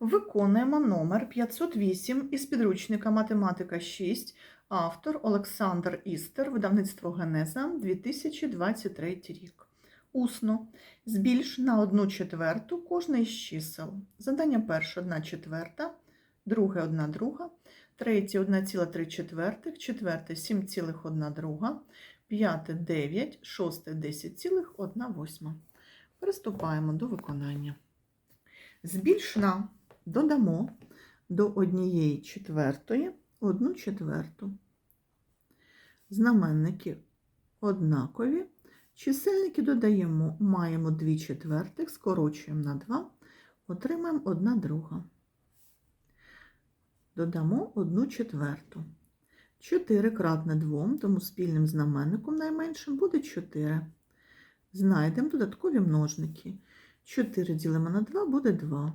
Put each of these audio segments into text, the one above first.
Виконуємо номер 508 із підручника Математика 6, автор Олександр Істер, видавництво Генеза, 2023 рік. Усно. Збільш на 1 четверту кожне із чисел. Задання перше 1 четверта, друге 1 друга, третє 1,3 четвертих, четверте 7,1 друга, п'яте 9, шосте 10,1 восьма. Приступаємо до виконання. Збільш на додамо до однієї четвертої одну четверту. Знаменники однакові. Чисельники додаємо, маємо 2 четвертих, скорочуємо на 2, отримаємо 1 друга. Додамо 1 четверту. 4 кратне 2, тому спільним знаменником найменшим буде 4. Знайдемо додаткові множники. 4 ділимо на 2 буде 2.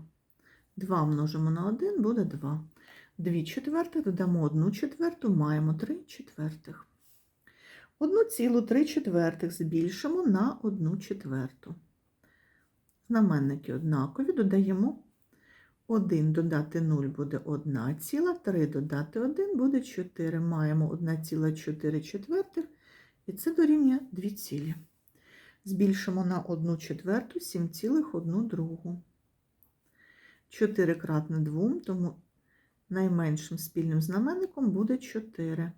2 множимо на 1 буде 2. 2 четвертих додамо 1 четверту, маємо 3 четвертих. 1,3 четвертих збільшимо на 1 четверту. Знаменники однакові, додаємо 1 додати 0 буде 1 ціла, 3 додати 1 буде 4. Маємо 1,4 четвертих, і це дорівнює 2 цілі. Збільшимо на 1 четверту 7,1 другу. 4 кратне 2, тому найменшим спільним знаменником буде 4.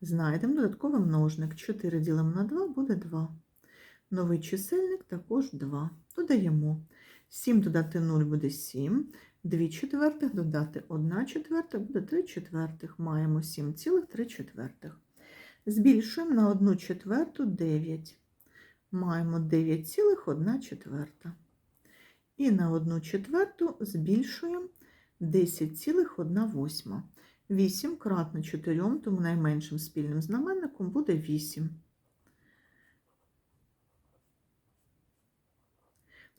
Знайдемо додатковий множник. 4 ділимо на 2 буде 2. Новий чисельник також 2. Додаємо 7 додати 0 буде 7. 2 четвертих додати 1 четверта буде 3 четвертих. Маємо 7,3 четвертих. Збільшуємо на 1 четверту 9. Маємо 9,1 четверта. І на 1 четверту збільшуємо 10,1 восьма. 8 кратно 4, тому найменшим спільним знаменником буде 8.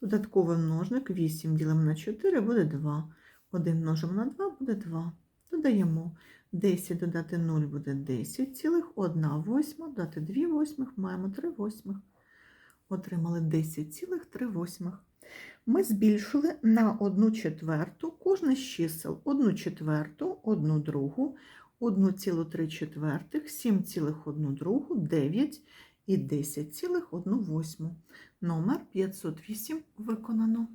Додатковий множник 8 ділимо на 4 буде 2. 1 множимо на 2 буде 2. Додаємо 10 додати 0 буде 10, цілих 1 восьма, додати 2 восьмих, маємо 3 восьмих. Отримали 10,3. Ми збільшили на 1 четверту кожне з чисел 1 четверту, 1 другу, 1,3 четвертих, 7,1 другу, 9 і 10,1 восьму. Номер 508 виконано.